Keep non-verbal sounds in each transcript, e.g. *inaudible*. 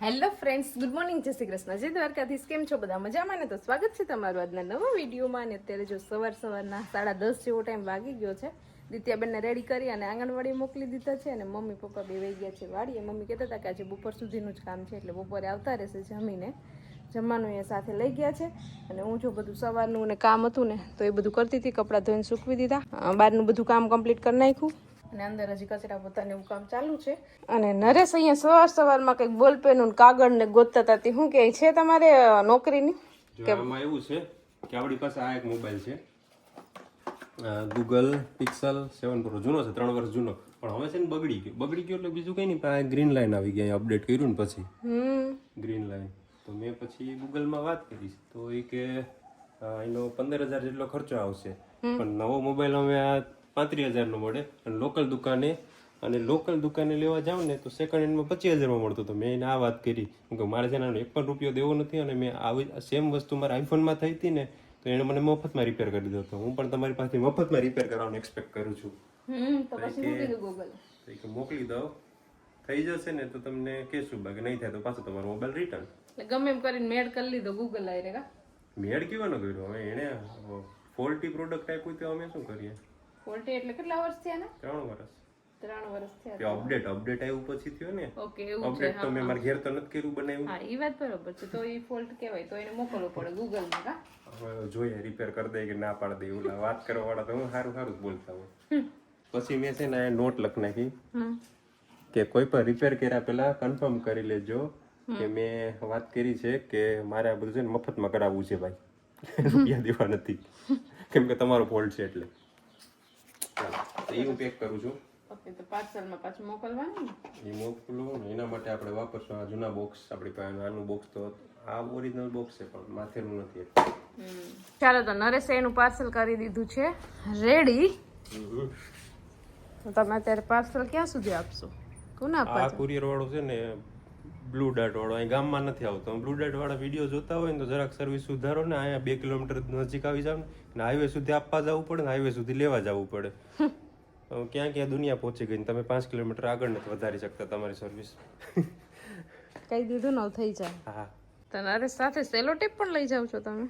Hello friends, good morning. જય શ્રી કૃષ્ણ. જય દ્વારકાધીશ. કેમ છો બધા? મજામાં ને? તો સ્વાગત છે તમારું આજના નવા વિડીયોમાં. અને અત્યારે જો સવાર સવારના સાડા દસ જેવો ટાઈમ વાગી ગયો છે. દિત્યાબેનને રેડી કરી અને આંગણવાડી મોકલી દીધા છે અને મમ્મી, પપ્પા બે વહી ગયા છે વાડીએ. મમ્મી કહેતા હતા કે આજે બપોર સુધીનું જ કામ છે, એટલે બપોરે આવતા રહેશે જમીને. જમવાનું એ સાથે લઈ ગયા છે. અને હું જો બધું સવારનું ને કામ હતું ને, તો એ બધું કરતી હતી. કપડાં ધોઈને સૂકવી દીધા. બહારનું બધું કામ કમ્પ્લીટ કરી નાખ્યું. અને અંદર હજી કચરા પોતાને એવું કામ ચાલુ છે. અને નરેશ અહીંયા સવાર સવારમાં કંઈક બોલપેન ને કાગળ ને ગોતતા હતા. તે શું કે છે તમારે નોકરીની? કે આમાં એવું છે કે આપણી પાસે આ એક મોબાઈલ છે. ગૂગલ પિક્સલ સેવન પ્રો જૂનો છે ત્રણ વર્ષ જૂનો. પણ હવે છે ને બગડી ગયો. બગડી ગયો એટલે બીજું કંઈ નહીં પણ આ ગ્રીન લાઈન આવી ગઈ અપડેટ કર્યું ને પછી. ગ્રીન લાઈન તો મેં પછી ગૂગલમાં વાત કરી તો એ કે એનો પંદર હજાર જેટલો ખર્ચો આવશે. પણ નવો મોબાઈલ હવે આ પાંત્રીસ હજારનો મળે. અને લોકલ દુકાને અને લોકલ દુકાને લેવા જાવ ને તો સેકન્ડ હેન્ડમાં પચીસ હજારમાં મળતો તો મેં એને આ વાત કરી. કે મારે છે એક પણ રૂપિયો દેવો નથી. અને મેં આવી સેમ વસ્તુ મારા આઈફોનમાં થઈ હતી ને તો એણે મને મફતમાં રિપેર કરી દીધો હતો. હું પણ તમારી પાસેથી મફતમાં રિપેર કરવાનું એક્સપેક્ટ કરું છું. મોકલી દો થઈ જશે ને તો તમને કહેશું. બાકી નહીં થાય તો પાછો તમારો મોબાઈલ રિટર્ન ગમે એમ કરીને મેડ કરી લીધો ગૂગલ આઈ કા? મેડ કેવાનો કર્યો? હવે એણે ફોલ્ટી પ્રોડક્ટ આપ્યું તો અમે શું કરીએ? ફોલ્ટી એટલે કેટલા વર્ષ થયા ને ત્રણ વર્ષ. ત્રણ વર્ષ થયા અપડેટ અપડેટ આવ્યું પછી થયો ને? ઓકે એવું અપડેટ તો મેં મારા ઘેર તો નથી કર્યું બનાવ્યું. હા એ વાત બરોબર છે. તો એ ફોલ્ટ કહેવાય તો એને મોકલવો પડે ગૂગલમાં કા હવે જોઈએ રિપેર કરી દે કે ના પાડી દે એવું વાત કરવા વાળા તો હું સારું સારું બોલતા હોય. પછી મેં છે ને નોટ લખ નાખી. કે કોઈ પણ રિપેર કર્યા પહેલા કન્ફર્મ કરી લેજો કે મેં વાત કરી છે કે મારે આ બધું છે ને મફતમાં કરાવવું છે ભાઈ. *laughs* રૂપિયા દેવા નથી. કેમ કે તમારો ફોલ્ટ છે એટલે. તો એ હું પેક કરું છું. ઓકે તો પાર્સલમાં પાછું મોકલવાનું ને? એ મોકલું ને એના માટે આપણે વાપરશું. આ જૂના બોક્સ આપણી પાસે નાનું બોક્સ તો આ ઓરિજિનલ બોક્સ છે પણ માથેનું નથી ચાલો તો નરેશે એનું પાર્સલ કરી દીધું છે. રેડી તમે અત્યારે પાર્સલ ક્યાં સુધી આપશો? કોના આ કુરિયર વાળો છે ને બ્લુ ડાર્ટ વાળો. અહીં ગામમાં નથી આવતો. બ્લુ ડાર્ટ વાળા વીડિયો જોતા હોય ને તો જરાક સર્વિસ સુધારો ને અહીંયા બે કિલોમીટર નજીક આવી જાવ ને હાઈવે સુધી આપવા જવું પડે ને હાઈવે સુધી લેવા જવું પડે. *laughs* ક્યાં ક્યાં દુનિયા પહોંચી ગઈ તમે પાંચ કિલોમીટર આગળ નથી વધારી શકતા તમારી સર્વિસ કઈ દીધું ન થઈ જાય. હા તમારે સાથે સેલો ટેપ પણ લઈ જાવ છો તમે?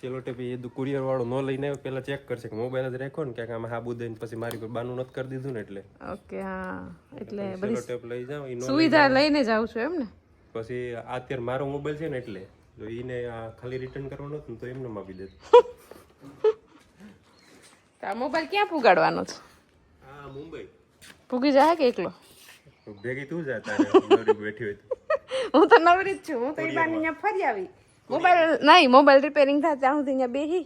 સેલો ટેપ એ કુરિયર વાળો ન લઈને આવ્યો પહેલા ચેક કરશે કે મોબાઈલ જ રાખો ને ક્યાંક આમાં હાબુ દઈને પછી મારી કોઈ બાનું નથી કરી દીધું ને એટલે. ઓકે હા. એટલે સેલો ટેપ લઈ જાવ સુવિધા લઈને જાવ છો એમ ને? પછી અત્યારે મારો મોબાઈલ છે ને એટલે જો એને આ ખાલી રિટર્ન કરવાનો હતો ને તો એમને આપી દે *laughs* તો આ મોબાઈલ ક્યાં પુગાડવાનો છે? હા મુંબઈ. પૂગી જાય કે એકલો? ભેગી તું જા તારે નવરી બેઠી હોય હું તો નવરી જ છું હું તો એ બાને અહીંયા ફરી આવી. મોબાઈલ નહીં મોબાઈલ રિપેરિંગ થાય ત્યાં સુધી અહીંયા બેહી.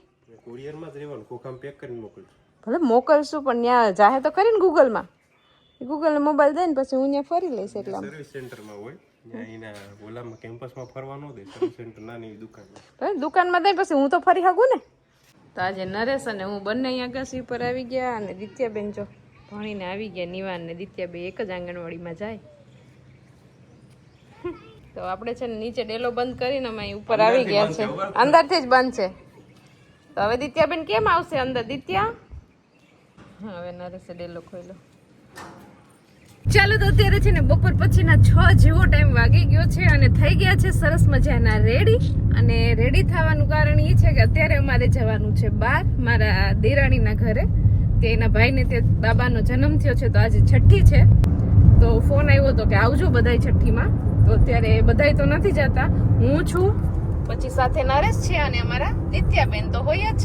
કુરિયરમાં જ રહેવાનું કોકામ પેક કરીને મોકલજો. ભલે મોકલશું પણ ત્યાં જાહે તો કરીને ગૂગલમાં. ગૂગલને મોબાઈલ દે ને પછી હું ત્યાં ફરી લઈશ એટલા સર્વિસ સેન્ટરમાં હોય ઓલામાં કેમ્પસમાં ફરવા ન દે સર્વિસ સેન્ટર નાની દુકાન દુકાનમાં દે પછી હું તો ફરી શકું ને. તો આજે નરેશ અને હું બંને અગાસી ઉપર આવી ગયા અને દિત્યાબેન જો ભણીને આવી ગયા નિવાન ને દિત્યાબેન એક જ આંગણવાડીમાં જાય. તો આપણે છે ને નીચે ડેલો બંધ કરીને અમે ઉપર આવી ગયા છે. અંદરથી જ બંધ છે. તો હવે દિત્યાબેન કેમ આવશે અંદર? દિત્યા? હવે નરેશે ડેલો ખોલ્યો ચાલો તો અત્યારે છે ને બપોર પછીના છ જેવો ટાઈમ વાગી ગયો છે અને થઈ ગયા છે સરસ મજાના રેડી અને રેડી થવાનું કારણ એ છે કે અત્યારે અમારે જવાનું છે બહાર, મારા દેરાણીના ઘરે. તે એના ભાઈને તે બાબાનો જન્મ થયો છે તો આજે છઠ્ઠી છે. તો ફોન આવ્યો હતો કે આવજો બધાય છઠ્ઠીમાં. તો અત્યારે બધાય તો નથી જતા. હું છું, પછી સાથે નરેશ છે અને અમારા દિત્યાબેન તો હોય જ.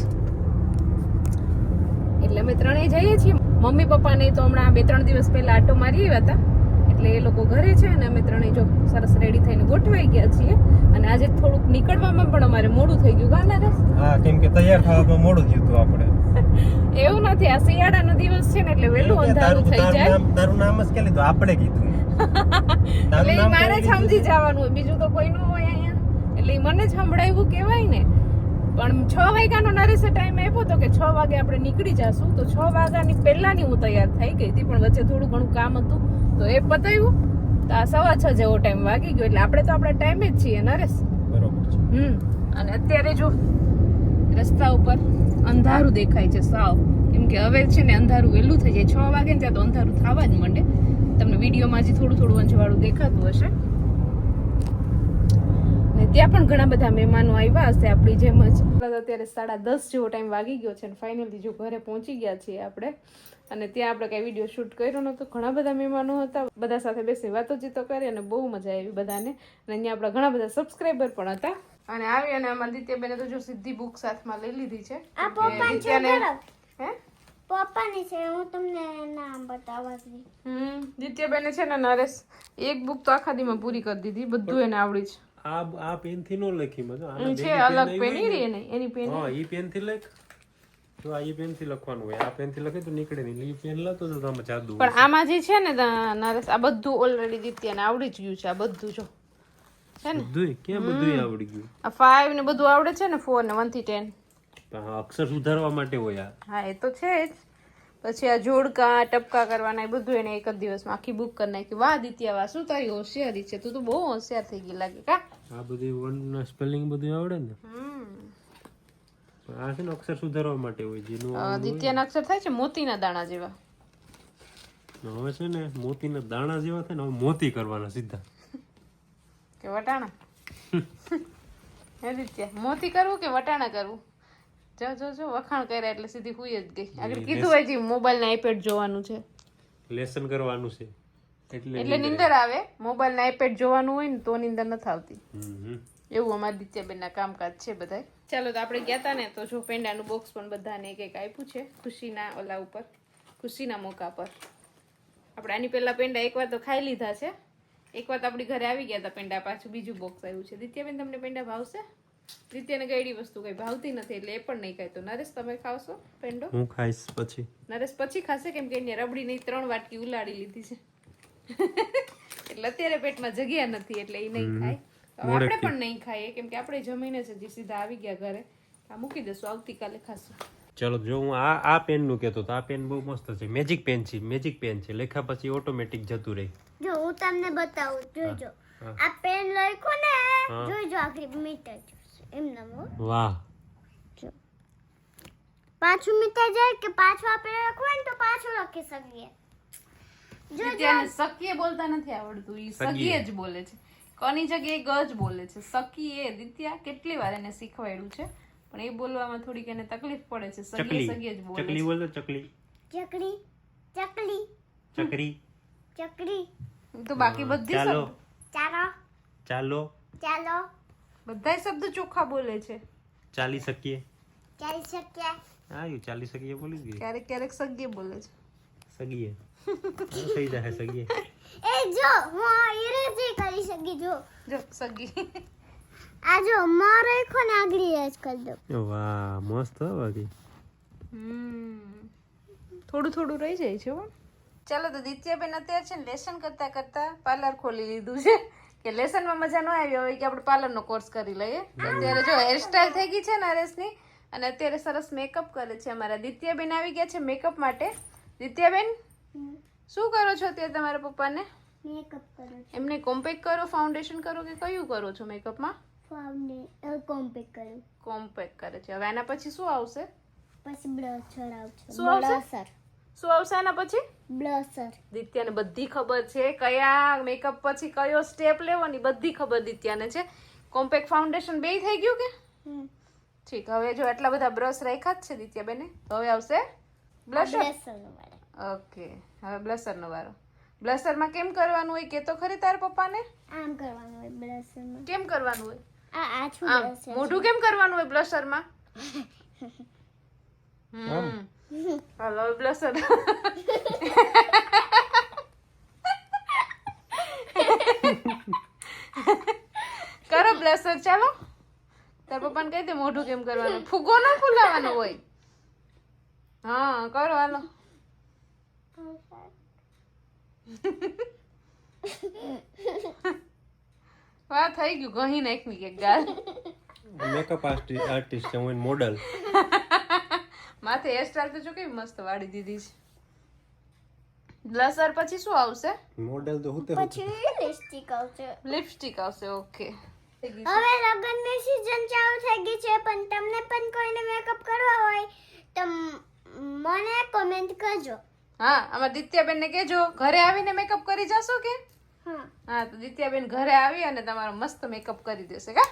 એટલે અમે ત્રણેય જઈએ છીએ. મમ્મી પપ્પાને તો હમણાં બે ત્રણ દિવસ પહેલા આટો મારી આવ્યા હતા. એટલે એ લોકો ઘરે છે અને અમે ત્રણેય જો સરસ રેડી થઈને ગોઠવાઈ ગયા છીએ. અને આજે થોડુંક નીકળવામાં પણ અમારે મોડું થઈ ગયું. ગાના રસ? હા કેમ કે તૈયાર થવામાં મોડું થયું હતું આપણે. એવું નથી આ શિયાળાનો દિવસ છે ને એટલે વહેલું અંધારું થઈ જાય. તારું નામ જ કે લીધું? આપણે કીધું. *laughs* એટલે મારે જ સમજી જવાનું બીજું તો કોઈ ન હોય અહીંયા. એટલે મને જ સંભળાવ્યું કહેવાય ને. પણ છ વાગ્યાનો નરેશે ટાઈમ આપ્યો હતો કે છ વાગે આપણે નીકળી જાશું. તો છ વાગ્યાની પહેલાની હું તૈયાર થઈ ગઈ હતી પણ વચ્ચે થોડું ઘણું કામ હતું. તો એ પતાવ્યું. તો આ સવા છ જેવો ટાઈમ વાગી ગયો. એટલે આપણે તો આપણા ટાઈમે જ છીએ નરેશ? બરોબર છે. હમ. અને અત્યારે જો રસ્તા ઉપર અંધારું દેખાય છે સાવ. કેમ કે હવે છે ને અંધારું વહેલું થઈ જાય. છ વાગે ને ત્યાં તો અંધારું થવા જ માંડે. તમને વિડીયોમાં જે થોડું થોડું અંજવાળું દેખાતું હશે. ત્યાં પણ ઘણા બધા મહેમાનો આવ્યા હશે આપણી જેમ જ. અત્યારે સાડા દસ જેવો ટાઈમ વાગી ગયો છે અને ફાઇનલી જો ઘરે પહોંચી ગયા છીએ આપણે. અને ત્યાં આપણે કઈ વીડિયો શૂટ કર્યો નહોતો. ઘણા બધા મહેમાનો હતા. બધા સાથે બેસી વાતોચીતો કરી અને બહુ મજા આવી બધાને. અને અહીંયા આપણા ઘણા બધા સબસ્ક્રાઈબર પણ હતા. અને આવી અને અમારા દિત્યાબેને તો જો સીધી બુક સાથમાં લઈ લીધી છે. હે? પપ્પાની છે હું તમને નામ બતાવવા હમ દિત્યાબેને છે ને નરેશ એક બુક તો આખા દીમાં પૂરી કરી દીધી. બધું એને આવડી છે આ આ પેનથી નો લખી મજો. આના છે અલગ પેન હોય ને. એની પેન હા ઈ પેનથી લખ. જો આ ઈ પેનથી લખવાનું હોય. આ પેનથી લખે તો નીકળે નહીં. ઈ પેન લખતો તો આમાં જાદુ પણ આમાં જે છે ને નરેશ આ બધું ઓલરેડી દિત્યાને આવડી જ ગયું છે. આ બધું જો. છે ને? બધું ક્યાં બધું આવડી ગયું? આ 5 ને બધું આવડે છે ને? ફોર ને 1 થી ટેન પણ આ અક્ષર સુધારવા માટે હોય આ. હા એ તો છે જ. પછી આ જોડકા ટપકા કરવાના એ બધું એને એક જ દિવસમાં આખી બુક કરી નાખી. વાહ દિત્યા વાહ શું તારી હોશિયારી છે? તું તો બહુ હોશિયાર થઈ ગઈ લાગે. કા? આ બધી વન સ્પેલિંગ બધું આવડે ને? આ છે ને અક્ષર સુધારવા માટે હોય જેનું અ, દિત્યાના અક્ષર થાય છે મોતીના દાણા જેવા. હવે છે ને મોતીના દાણા જેવા થાય ને હવે મોતી કરવાના સીધા. કે વટાણા? આદિત્ય દિત્યા મોતી કરવું કે વટાણા કરવું? જો જો જો વખાણ કર્યા એટલે સીધી હુઈ જ ગઈ. આગળ કીધું હોય મોબાઈલ ને આઈપેડ જોવાનું છે. લેસન કરવાનું છે. એટલે નિંદર આવે. મોબાઈલ ના આઈપેડ જોવાનું હોય ને તો નિંદર નથી આવતી. એવું અમારા દિત્યાબેનના કામકાજ છે બધા ચાલો તો આપણે ગયા હતા ને તો જો પેંડાનું બોક્સ પણ બધાને એક એક આપ્યું છે ખુશીના ઓલા ઉપર ખુશીના મોકા પર. આપણે આની પહેલાં પેંડા એકવાર તો ખાઈ લીધા છે. એકવાર તો આપણી ઘરે આવી ગયા હતા પેંડા પાછું બીજું બોક્સ આવ્યું છે. દિત્યાબેન તમને પેંડા ભાવશે? દિત્યાને ગયડી વસ્તુ કઈ ભાવતી નથી એટલે એ પણ નહીં ખાય. તો નરેશ તમે ખાવશો પેંડો? હું ખાઈશ પછી. નરેશ પછી ખાશે કેમ કે એને રબડી નહીં ત્રણ વાટકી ઉલાડી લીધી છે. *laughs* એટલે અત્યારે પેટમાં જગ્યા નથી એટલે એ નહીં ખાય. તો આપણે પણ નહીં ખાઈએ કેમ કે આપણે જમીને જ હજી સીધા આવી ગયા ઘરે. આ મૂકી દેશું આવતીકાલે ખાશું. ચલો જો હું આ આ પેનનું કહેતો તો આ પેન બહુ મસ્ત છે. મેજિક પેન છે મેજિક પેન છે. લેખા પછી ઓટોમેટિક જતું રહે. જો હું તમને બતાવું જોઈજો. આ પેન લખો ને. જોઈજો આખરી મીટર એમ નમો વાહ. પાછું મીટર જાય કે પાછું આપણે લખવું ને તો પાછું લખી શકીએ. જો દિત્યાને સકીએ બોલતા નથી આવડતું ઈ સગીએ જ બોલે છે. કની જગ્યાએ ગ જ બોલે છે. સકીએ દિત્યા કેટલી વાર એને શીખવાડ્યું છે? પણ એ બોલવામાં થોડીક એને તકલીફ પડે છે. સગીએ સગીએ જ બોલે ચકલી છે. બોલતો ચકલી. ચકડી ચકલી. ચકરી. ચકરી તો બાકી બધી ચાલો. શબ્દ? ચાલો. ચાલો. ચાલો. બધાય શબ્દ ચોખ્ખા બોલે છે. ચાલી શકીએ. ચાલી શકીએ. આવ્યું ચાલી શકીએ બોલી ગઈ ક્યારેક ક્યારેક સગીએ બોલે છે. સગીએ થઈ જાય સગીએ એ જો હું ઇરેજી કરી સગી જો જો સગી આ જો મારો એકો ને આગળ કરી દો વાહ મસ્ત હો બાકી હમ. થોડું થોડું રહી જાય છે હો ચાલો તો દિત્યાબેન અત્યારે છે ને લેસન કરતા કરતા પાર્લર ખોલી લીધું છે કે લેસનમાં મજા ન આવી હોય કે આપણે પાર્લરનો કોર્સ કરી લઈએ. અત્યારે જો હેરસ્ટાઈલ થઈ ગઈ છે નરેશની અને અત્યારે સરસ મેકઅપ કરે છે અમારા. દિત્યાબેન આવી ગયા છે મેકઅપ માટે. દિત્યાબેન શું કરો છો અત્યારે તમારા પપ્પાને? મેકઅપ કરો છું. એમને કોમ્પેક કરો ફાઉન્ડેશન કરો કે કયું કરો છો મેકઅપમાં ફાઉન્ડેશન કોમ્પેક્ટ કરું. કોમ્પેક કરે છે. હવે આના પછી શું આવશે? પછી બ્લશર આવશે. શું આવશે? શું આવશે આના પછી? બ્લશર દિત્યાને બધી ખબર છે કયા મેકઅપ પછી કયો સ્ટેપ લેવો ની બધી ખબર દિત્યાને છે. કોમ્પેક ફાઉન્ડેશન બે થઈ ગયું કે? ઠીક હવે જો આટલા બધા બ્રશ રાખ્યા જ છે દિત્યાબેને તો હવે આવશે બ્લશર બ્લશર ઓકે હવે બ્લશરનો વારો બ્લશરમાં કેમ કરવાનું હોય કે તો ખરી તાર પપ્પાને? આમ કરવાનું હોય બ્લશરમાં કેમ કરવાનું હોય? આ આ છું આમ બ્લશર મોઢું કેમ કરવાનું હોય બ્લશરમાં હમ. હાલો બ્લશર કરો બ્લશર ચાલો. તાર પપ્પાને કહી દે મોઢું કેમ કરવાનું ફુગ્ગો ન ફૂલાવાનો હોય. હા કરો હાલો. વાહ થઈ ગયું. ઘણી નાખવી કે ગાલ મેકઅપ આર્ટિસ્ટ છે હું મોડલ માથે હેરસ્ટાઈલ તો જો કેવી મસ્ત વાળી દીધી છે. બ્લશર પછી શું આવશે? મોડલ તો હું પછી લિપસ્ટિક આવશે. લિપસ્ટિક આવશે ઓકે હવે લગ્નની સીઝન ચાલુ થઈ ગઈ છે પણ તમને પણ કોઈને મેકઅપ કરવા હોય તો મને કમેન્ટ કરજો. હા આમાં દિત્યાબેન ને કેજો ઘરે આવીને મેકઅપ કરી જશો કે? હા. હા તો દિત્યાબેન ઘરે આવી અને તમારો મસ્ત મેકઅપ કરી દેશે કા?